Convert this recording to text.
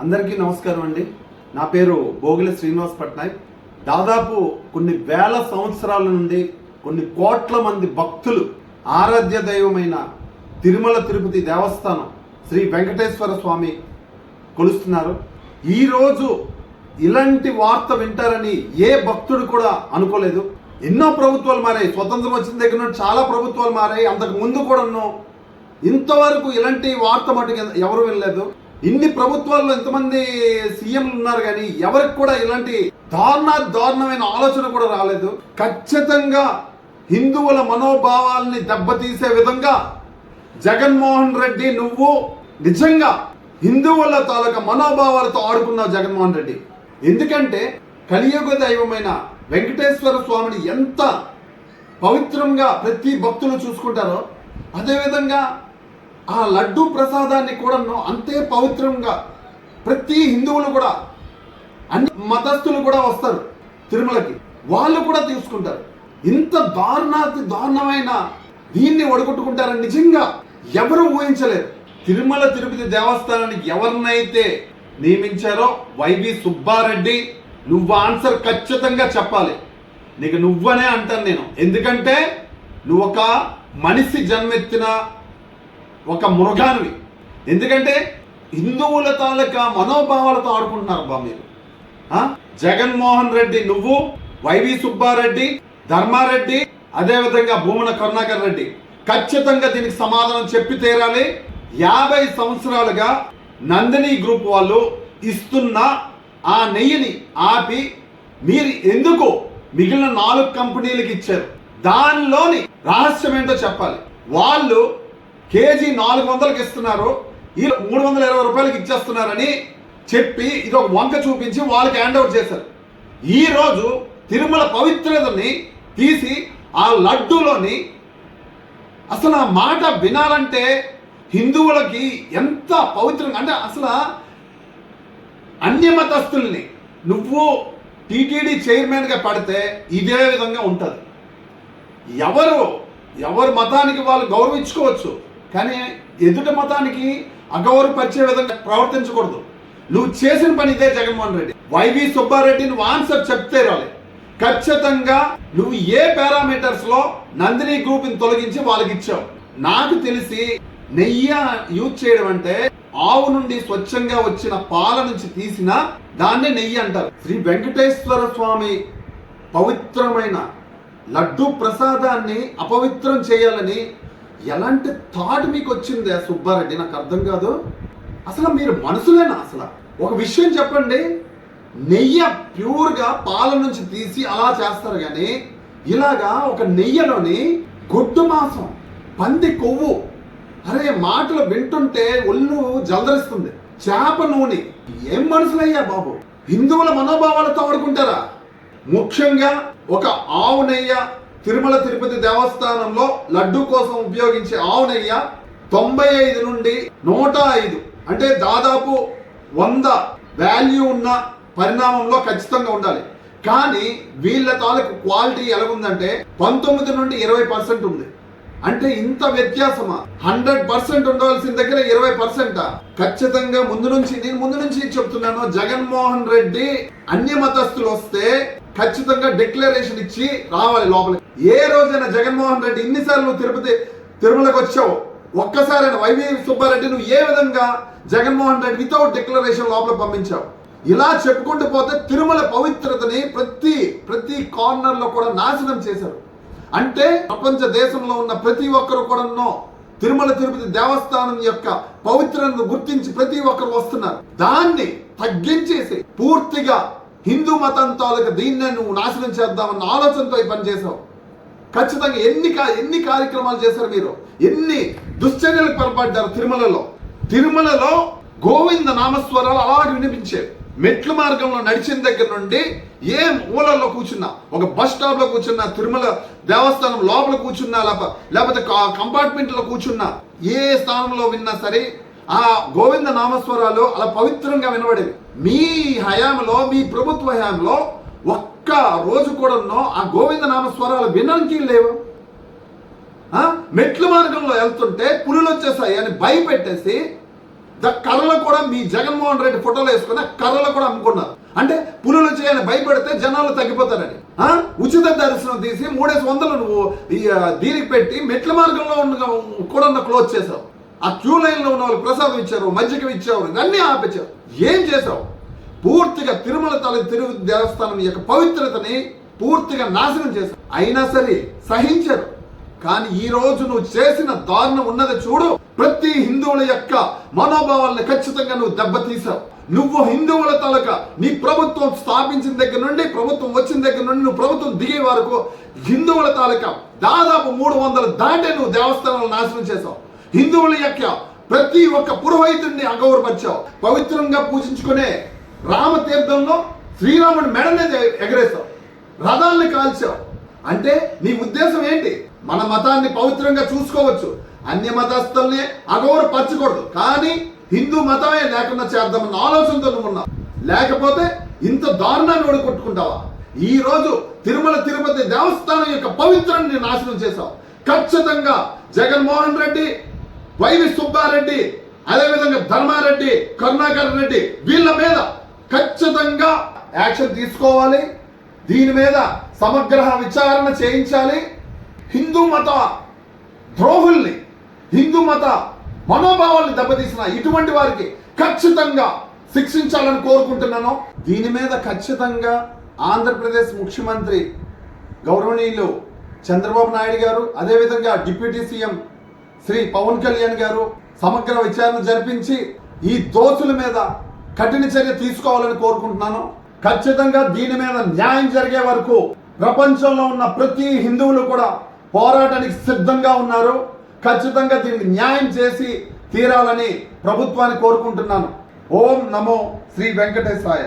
అందరికీ నమస్కారం అండి. నా పేరు భోగిల శ్రీనివాస్ పట్నాయక్. దాదాపు కొన్ని వేల సంవత్సరాల నుండి కొన్ని కోట్ల మంది భక్తులు ఆరాధ్య దైవమైన తిరుమల తిరుపతి దేవస్థానం శ్రీ వెంకటేశ్వర స్వామి కొలుస్తున్నారు. ఈరోజు ఇలాంటి వార్త వింటారని ఏ భక్తుడు కూడా అనుకోలేదు. ఎన్నో ప్రభుత్వాలు మారాయి. స్వతంత్రం వచ్చిన దగ్గర నుండి చాలా ప్రభుత్వాలు మారాయి. అంతకు ముందు కూడా ఇంతవరకు ఇలాంటి వార్త మటుకు ఎవరు వినలేదు. ఇన్ని ప్రభుత్వాల్లో ఎంతమంది సీఎంలు ఉన్నారు కానీ ఎవరికి కూడా ఇలాంటి దారుణ దారుణమైన ఆలోచన కూడా రాలేదు. ఖచ్చితంగా హిందువుల మనోభావాల్ని దెబ్బతీసే విధంగా జగన్మోహన్ రెడ్డి నువ్వు నిజంగా హిందువుల తాలూకా మనోభావాలతో ఆడుకున్నావు జగన్మోహన్ రెడ్డి. ఎందుకంటే కలియుగ దైవమైన వెంకటేశ్వర స్వామిని ఎంత పవిత్రంగా ప్రతి భక్తులు చూసుకుంటారో అదేవిధంగా ఆ లడ్డు ప్రసాదాన్ని కూడా అంతే పవిత్రంగా ప్రతి హిందువులు కూడా అన్ని మతస్థులు కూడా వస్తారు తిరుమలకి. వాళ్ళు కూడా తీసుకుంటారు. ఇంత దారుణాతి దారుణమైన దీన్ని ఒడగొట్టుకుంటారని నిజంగా ఎవరు ఊహించలేరు. తిరుమల తిరుపతి దేవస్థానానికి ఎవరినైతే నియమించారో వైవి సుబ్బారెడ్డి నువ్వు ఆన్సర్ ఖచ్చితంగా చెప్పాలి. నీకు నువ్వనే అంటాను నేను. ఎందుకంటే నువ్వు ఒక మనిషి జన్మెత్తిన ఒక మృగానివి. ఎందుకంటే హిందువుల తాలూకా మనోభావాలతో ఆడుకుంటున్నారు బా మీరు. జగన్మోహన్ రెడ్డి నువ్వు వైవి సుబ్బారెడ్డి ధర్మారెడ్డి అదేవిధంగా భూమన కరుణాకర్ రెడ్డి. ఖచ్చితంగా దీనికి సమాధానం చెప్పి తీరాలి. యాభై సంవత్సరాలుగా నందిని గ్రూప్ వాళ్ళు ఇస్తున్న ఆ నెయ్యిని ఆపి మీరు ఎందుకు మిగిలిన నాలుగు కంపెనీలకు ఇచ్చారు? దానిలోని రహస్యం ఏంటో చెప్పాలి. వాళ్ళు కేజీ నాలుగు వందలకి ఇస్తున్నారు. ఈ మూడు వందల ఇరవై రూపాయలకి ఇచ్చేస్తున్నారని చెప్పి ఇది ఒక వంక చూపించి వాళ్ళకి హ్యాండ్ ఓవర్ చేశారు. ఈరోజు తిరుమల పవిత్రతని తీసి ఆ లడ్డూలోని అసలు ఆ మాట వినాలంటే హిందువులకి ఎంత పవిత్రంగా అంటే అసలు అన్యమతస్తుల్ని నువ్వు టీటీడీ చైర్మన్గా పడితే ఇదే విధంగా ఉంటుంది. ఎవరు ఎవరి మతానికి వాళ్ళు గౌరవించుకోవచ్చు. కానీ ఎదుట మతానికి అగౌరవపరిచే విధంగా ప్రవర్తించకూడదు. నువ్వు చేసిన పని ఇదే జగన్మోహన్ రెడ్డి. వైవి సుబ్బారెడ్డి నువ్వు ఆన్సర్ చెప్తే రాలి. ఖచ్చితంగా నువ్వు ఏ పారామీటర్స్లో నందిని గ్రూప్ తొలగించి వాళ్ళకి ఇచ్చావు నాకు తెలిసి నెయ్యి యూజ్ చేయడం అంటే ఆవు నుండి స్వచ్ఛంగా వచ్చిన పాల నుంచి తీసిన దాన్నే నెయ్యి అంటారు. శ్రీ వెంకటేశ్వర స్వామి పవిత్రమైన లడ్డు ప్రసాదాన్ని అపవిత్రం చేయాలని ఎలాంటి థాట్ మీకు వచ్చింది సుబ్బారెడ్డి నాకు అర్థం కాదు. అసలు మీరు మనసులేనా అసలు? ఒక విషయం చెప్పండి. నెయ్యి ప్యూర్గా పాల నుంచి తీసి అలా చేస్తారు కానీ ఇలాగా ఒక నెయ్యిలోని గొడ్డు మాంసం పంది కొవ్వు అరే మాటలు వింటుంటే ఒళ్ళు జలదరిస్తుంది. చేప నూనె. ఏం మనుషులయ్యా బాబు? హిందువుల మనోభావాలతో ఆడుకుంటారా? ముఖ్యంగా ఒక ఆవు నెయ్య తిరుమల తిరుపతి దేవస్థానంలో లడ్డు కోసం ఉపయోగించే ఆవు నెయ్య తొంభై ఐదు నుండి నూట ఐదు అంటే దాదాపు వంద వాల్యూ ఉన్న పరిణామంలో ఖచ్చితంగా ఉండాలి. కానీ వీళ్ళ తాలూకు క్వాలిటీ ఎలాగుందంటే పంతొమ్మిది నుండి ఇరవై పర్సెంట్ ఉంది. అంటే ఇంత వ్యత్యాసమా? హండ్రెడ్ పర్సెంట్ ఉండవలసిన దగ్గర ఇరవై పర్సెంటా ఖచ్చితంగా ముందు నుంచి నేను ముందు నుంచి చెప్తున్నాను జగన్మోహన్ రెడ్డి అన్య మతస్థులు వస్తే ఖచ్చితంగా డిక్లరేషన్ ఇచ్చి రావాలి లోపలికి. ఏ రోజైనా జగన్మోహన్ రెడ్డి ఇన్నిసార్లు నువ్వు తిరుపతి తిరుమలకు వచ్చావు? ఒక్కసారైనా వైవి సుబ్బారెడ్డి నువ్వు ఏ విధంగా జగన్మోహన్ రెడ్డి వితౌట్ డిక్లరేషన్ లోపల పంపించావు? ఇలా చెప్పుకుంటూ పోతే తిరుమల పవిత్రతని ప్రతి ప్రతి కార్నర్లో కూడా నాశనం చేశారు. అంటే ప్రపంచ దేశంలో ఉన్న ప్రతి ఒక్కరు కూడా తిరుమల తిరుపతి దేవస్థానం యొక్క పవిత్రను గుర్తించి ప్రతి ఒక్కరు వస్తున్నారు. దాన్ని తగ్గించేసి పూర్తిగా హిందూ మతం తాలూకా దీన్నే నువ్వు నాశనం చేద్దామన్న ఆలోచనతో ఈ పని చేసావు. ఖచ్చితంగా ఎన్ని కా- ఎన్ని కార్యక్రమాలు చేశారు మీరు? ఎన్ని దుశ్చర్యలకు పొరపడ్డారు తిరుమలలో? తిరుమలలో గోవింద నామస్వరాలు అలాగే వినిపించేవి మెట్ల మార్గంలో నడిచిన దగ్గర నుండి ఏ మూలల్లో కూర్చున్నా? ఒక బస్ స్టాప్లో కూర్చున్నా తిరుమల దేవస్థానం లోపల కూర్చున్నా లేకపోతే కంపార్ట్మెంట్లో కూర్చున్నా? ఏ స్థానంలో విన్నా సరే ఆ గోవింద నామస్వరాలు అలా పవిత్రంగా వినబడేవి. మీ హయాంలో మీ ప్రభుత్వ హయాంలో ఒక్క రోజు కూడానో ఆ గోవింద నామస్వరాలు వినడానికి లేవు. మెట్ల మార్గంలో వెళ్తుంటే పులులు వచ్చేసాయి అని భయపెట్టేసి ద కర్రలు కూడా మీ జగన్మోహన్ రెడ్డి ఫోటోలు వేసుకుని కర్రలు కూడా అమ్ముకున్నారు. అంటే పులులు చేయని భయపెడితే జనాలు తగ్గిపోతారని. ఉచిత దర్శనం తీసి మూడేసి వందలు నువ్వు దీనికి పెట్టి మెట్ల మార్గంలో ఉన్న కూడా క్లోజ్ చేసావు. ఆ క్యూ లైన్లో ఉన్న వాళ్ళు ప్రసాదం ఇచ్చారు మజ్జిగ ఇచ్చారు అన్ని ఆపించారు. ఏం చేశావు? పూర్తిగా తిరుమల తల్లి తిరు దేవస్థానం యొక్క పవిత్రతని పూర్తిగా నాశనం చేశారు అయినా సరే సహించరు. కానీ ఈ రోజు నువ్వు చేసిన దారుణం ఉన్నది చూడు. ప్రతి హిందువుల యొక్క మనోభావాలను ఖచ్చితంగా నువ్వు దెబ్బతీసావు నువ్వు హిందువుల తలక నీ ప్రభుత్వం స్థాపించిన దగ్గర నుండి ప్రభుత్వం వచ్చిన దగ్గర నుండి నువ్వు ప్రభుత్వం దిగే వరకు హిందువుల తాలూకా దాదాపు మూడు వందల దాటే నువ్వు దేవస్థానాలు నాశనం చేసావు హిందువుల యొక్క ప్రతి ఒక్క పురోహితుడిని అగౌరపరిచావు పవిత్రంగా పూజించుకునే రామతీర్థంలో శ్రీరాముడి మెడనే ఎగరేస్తావు రథాల్ని కాల్చావు. అంటే నీ ఉద్దేశం ఏంటి? మన మతాన్ని పవిత్రంగా చూసుకోవచ్చు. అన్య మతస్థుల్ని అగౌరవపరచకూడదు. కానీ హిందూ మతమే లేకుండా చేద్దామన్న ఆలోచనతో నువ్వు ఉన్నావు. లేకపోతే ఇంత దారుణాన్ని ఓడికొట్టుకుంటావా ఈ రోజు తిరుమల తిరుపతి దేవస్థానం యొక్క పవిత్రాన్ని నాశనం చేశావు. ఖచ్చితంగా జగన్మోహన్ రెడ్డి వైవి సుబ్బారెడ్డి అదేవిధంగా ధర్మారెడ్డి కరుణాకర్ రెడ్డి వీళ్ళ మీద ఖచ్చితంగా యాక్షన్ తీసుకోవాలి. దీని మీద సమగ్ర విచారణ చేయించాలి. హిందూ మత ద్రోహుల్ని హిందూ మత మనోభావాల్ని దెబ్బతీసిన ఇటువంటి వారికి ఖచ్చితంగా శిక్షించాలని కోరుకుంటున్నాను. దీని మీద ఖచ్చితంగా ఆంధ్రప్రదేశ్ ముఖ్యమంత్రి గౌరవనీయులు చంద్రబాబు నాయుడు గారు అదేవిధంగా డిప్యూటీ సీఎం శ్రీ పవన్ కళ్యాణ్ గారు సమగ్ర విచారణ జరిపించి ఈ దోషుల మీద కఠిన చర్య తీసుకోవాలని కోరుకుంటున్నాను. ఖచ్చితంగా దీని మీద న్యాయం జరిగే వరకు ప్రపంచంలో ఉన్న ప్రతి హిందువులు కూడా పోరాటానికి సిద్ధంగా ఉన్నారు. ఖచ్చితంగా దీనికి న్యాయం చేసి తీరాలని ప్రభుత్వాన్ని కోరుకుంటున్నాను. ఓం నమో శ్రీ వెంకటేశాయ.